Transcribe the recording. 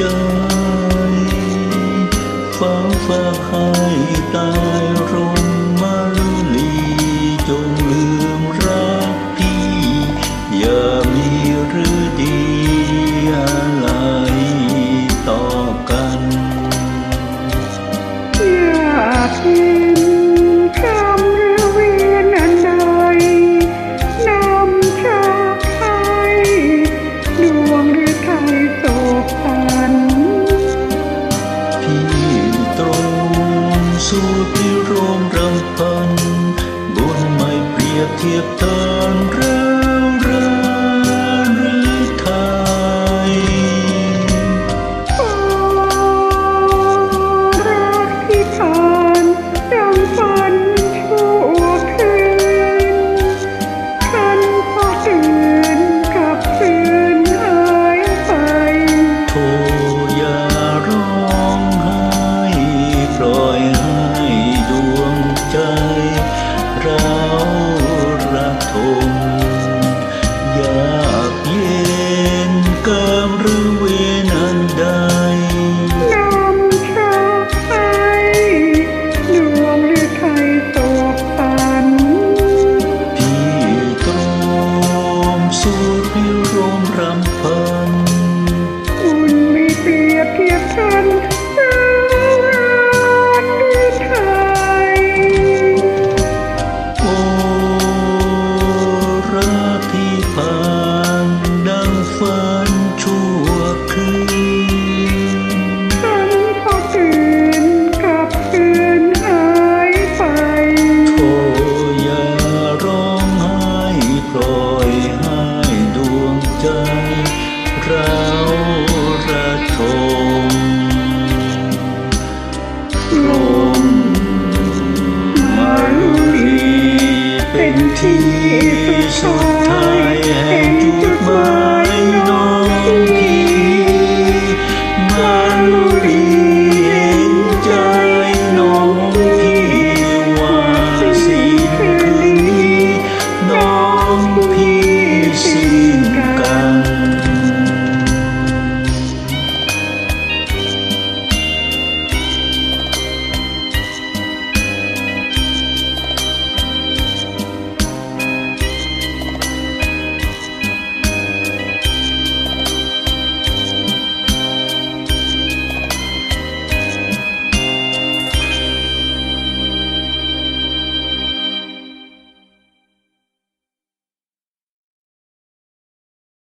cho เทียบตอนเร ฝันงพอตื่นกับตื่นหายไปโทอย่าร้องไห้ปล่อยให้ดวงใจเราระทมลมมาดีเป็นที่ชอบ